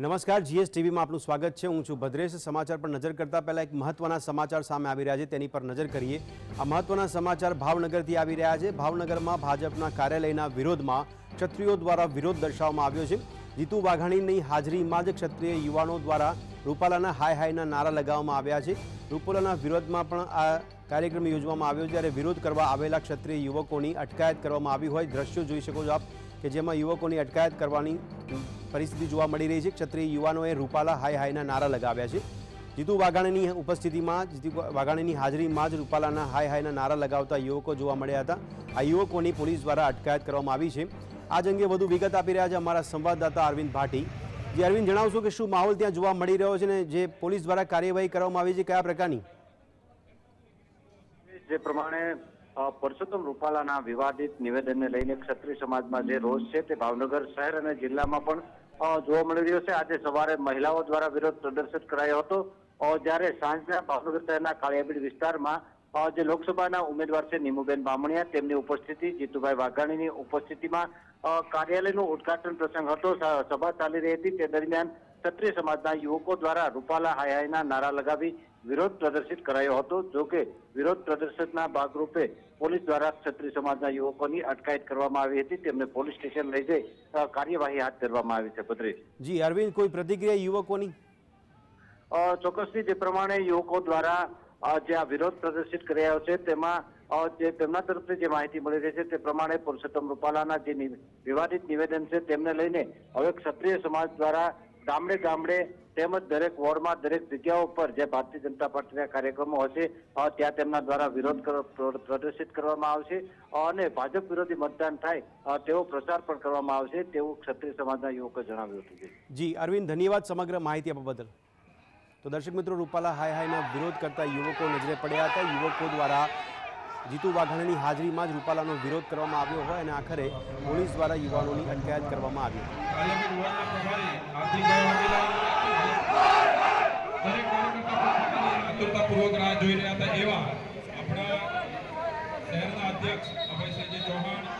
નમસ્કાર જીએસ ટીવીમાં આપનું સ્વાગત છે. હું છું ભદ્રેશ. સમાચાર પર નજર કરતા પહેલા એક મહત્વના સમાચાર સામે આવી રહ્યા છે. તેની પર નજર કરીએ. આ મહત્વના સમાચાર ભાવનગરથી આવી રહ્યા છે. ભાવનગરમાં ભાજપના કાર્યાલયના વિરોધમાં ક્ષત્રિયો દ્વારા વિરોધ દર્શાવવામાં આવ્યો છે. જીતુ વાઘાણીની હાજરીમાં જ ક્ષત્રિય યુવાનો દ્વારા રૂપાલાના હાય હાયના નારા લગાવવામાં આવ્યા છે. રૂપાલાના વિરોધમાં પણ આ કાર્યક્રમ યોજવામાં આવ્યો જ્યારે વિરોધ કરવા આવેલા ક્ષત્રિય યુવકોની અટકાયત કરવામાં આવી હોય. દ્રશ્યો જોઈ શકો છો આપ કે જેમાં યુવકોની અટકાયત કરવાની પરિસ્થિતિ જોવા મળી રહી છે. ક્ષત્રિય યુવાનોએ રૂપાલા હાય હાયના નારા લગાવ્યા છે. જીતુ વાઘાણીની ઉપસ્થિતિમાં, જીતુ વાઘાણીની હાજરીમાં જ રૂપાલાના હાય હાયના નારા લગાવતા યુવકો જોવા મળ્યા હતા. આ યુવકોની પોલીસ દ્વારા અટકાયત કરવામાં આવી છે. આજ અંગે વધુ વિગત આપી રહ્યા છે અમારા સંવાદદાતા અરવિંદ ભાટી. જે અરવિંદ, જણાવશો કે શું માહોલ ત્યાં જોવા મળી રહ્યો છે ને જે પોલીસ દ્વારા કાર્યવાહી કરવામાં આવી છે, કયા પ્રકારની? જે પ્રમાણે પરસોત્તમ રૂપાલાના વિવાદિત નિવેદનને લઈને ક્ષત્રિય સમાજમાં જે રોષ છે તે ભાવનગર શહેર અને જિલ્લામાં પણ જોવા મળી રહ્યો છે. આજે સવારે મહિલાઓ દ્વારા વિરોધ પ્રદર્શિત કરાયો હતો. જ્યારે સાંજના ભાવનગર શહેરના કાળિયાબીડ વિસ્તારમાં જે લોકસભાના ઉમેદવાર છે નીમુબેન બામણિયા, તેમની ઉપસ્થિતિ, જીતુભાઈ વાઘાણીની ઉપસ્થિતિમાં કાર્યાલયનું ઉદઘાટન પ્રસંગ હતો. સભા ચાલી રહી હતી. તે દરમિયાન ક્ષત્રિય સમાજના યુવકો દ્વારા રૂપાલા હાય હાયના નારા લગાવી વિરોધ પ્રદર્શિત કરાયો હતો. જો કે વિરોધ પ્રદર્શનના ભાગરૂપે પોલીસ દ્વારા ક્ષત્રિય સમાજના યુવકોની અટકાયત કરવામાં આવી હતી. તેમને પોલીસ સ્ટેશન લઈ જઈ કાર્યવાહી હાથ ધરવામાં આવી છે. પત્રીશ જી અરવિંદ કોઈ પ્રતિક્રિયા યુવકોની? ચોક્કસથી જે પ્રમાણે યુવકો દ્વારા જે આ વિરોધ પ્રદર્શિત કર્યો છે તેમાં જે તેમના તરફથી જે માહિતી મળી રહી છે તે પ્રમાણે પુરુષોત્તમ રૂપાલાના જે વિવાદિત નિવેદન છે તેમને લઈને હવે ક્ષત્રિય સમાજ દ્વારા ગામડે ગામડે તેમજ દરેક વોર્ડમાં, દરેક જગ્યાઓ પર જે ભારતીય જનતા પાર્ટીના કાર્યક્રમો હશે ત્યાં તેમના દ્વારા વિરોધ પ્રદર્શિત કરવામાં આવશે. અને ભાજપ વિરોધી મતદાન થાય તેવો પ્રચાર પણ કરવામાં આવશે, તેવું ક્ષત્રિય સમાજના યુવકો જણાવ્યું હતું. જી, અરવિંદ, ધન્યવાદ સમગ્ર માહિતી આપવા બદલ. તો દર્શક મિત્રો, રૂપાલા હાય હાયના વિરોધ કરતા યુવકો નજરે પડ્યા હતા. યુવકો દ્વારા જીતુ વાઘાણીની હાજરીમાં જ રૂપાલાનો વિરોધ કરવામાં આવ્યો હોય અને આખરે પોલીસ દ્વારા યુવાનોની અટકાયત કરવામાં આવી. હતી આતુરતાપૂર્વક રાહ જોઈ રહ્યા હતા એવા આપણા શહેરના અધ્યક્ષ અભયસિંહજી ચૌહાણ